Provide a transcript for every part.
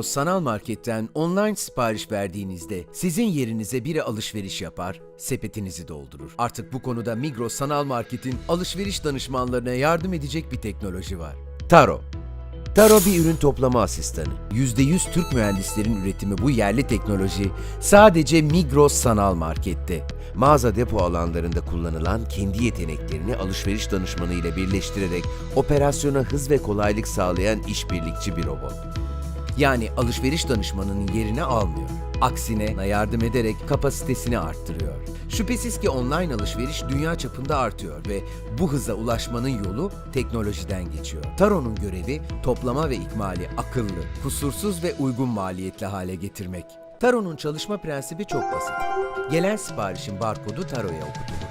Migros sanal marketten online sipariş verdiğinizde sizin yerinize biri alışveriş yapar, sepetinizi doldurur. Artık bu konuda Migros sanal marketin alışveriş danışmanlarına yardım edecek bir teknoloji var. Taro. Taro bir ürün toplama asistanı. %100 Türk mühendislerin üretimi bu yerli teknoloji sadece Migros sanal markette. Mağaza depo alanlarında kullanılan kendi yeteneklerini alışveriş danışmanı ile birleştirerek operasyona hız ve kolaylık sağlayan işbirlikçi bir robot. Yani alışveriş danışmanının yerini almıyor. Aksine yardım ederek kapasitesini arttırıyor. Şüphesiz ki online alışveriş dünya çapında artıyor ve bu hıza ulaşmanın yolu teknolojiden geçiyor. Taro'nun görevi toplama ve ikmali akıllı, kusursuz ve uygun maliyetli hale getirmek. Taro'nun çalışma prensibi çok basit. Gelen siparişin barkodu Taro'ya okutulur.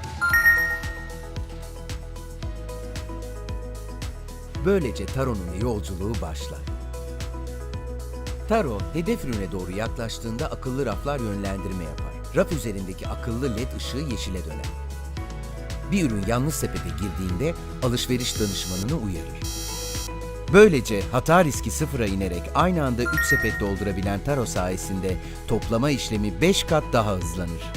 Böylece Taro'nun yolculuğu başlar. Taro, hedef ürüne doğru yaklaştığında akıllı raflar yönlendirme yapar. Raf üzerindeki akıllı led ışığı yeşile döner. Bir ürün yanlış sepete girdiğinde alışveriş danışmanını uyarır. Böylece hata riski sıfıra inerek aynı anda 3 sepet doldurabilen Taro sayesinde toplama işlemi 5 kat daha hızlanır.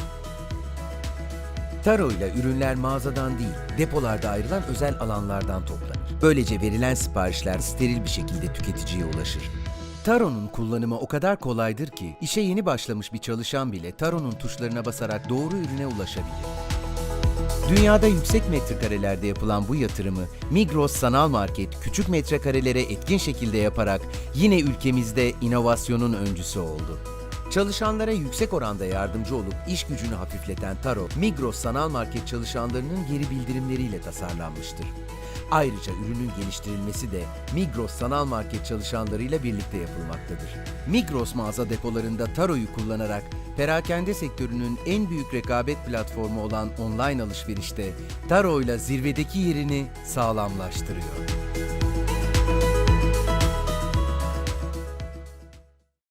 Taro ile ürünler mağazadan değil, depolarda ayrılan özel alanlardan toplanır. Böylece verilen siparişler steril bir şekilde tüketiciye ulaşır. Taro'nun kullanımı o kadar kolaydır ki, işe yeni başlamış bir çalışan bile Taro'nun tuşlarına basarak doğru ürüne ulaşabilir. Dünyada yüksek metrekarelerde yapılan bu yatırımı Migros Sanal Market küçük metrekarelere etkin şekilde yaparak yine ülkemizde inovasyonun öncüsü oldu. Çalışanlara yüksek oranda yardımcı olup iş gücünü hafifleten Taro, Migros Sanal Market çalışanlarının geri bildirimleriyle tasarlanmıştır. Ayrıca ürünün geliştirilmesi de Migros Sanal Market çalışanlarıyla birlikte yapılmaktadır. Migros mağaza depolarında Taro'yu kullanarak perakende sektörünün en büyük rekabet platformu olan online alışverişte Taro ile zirvedeki yerini sağlamlaştırıyor.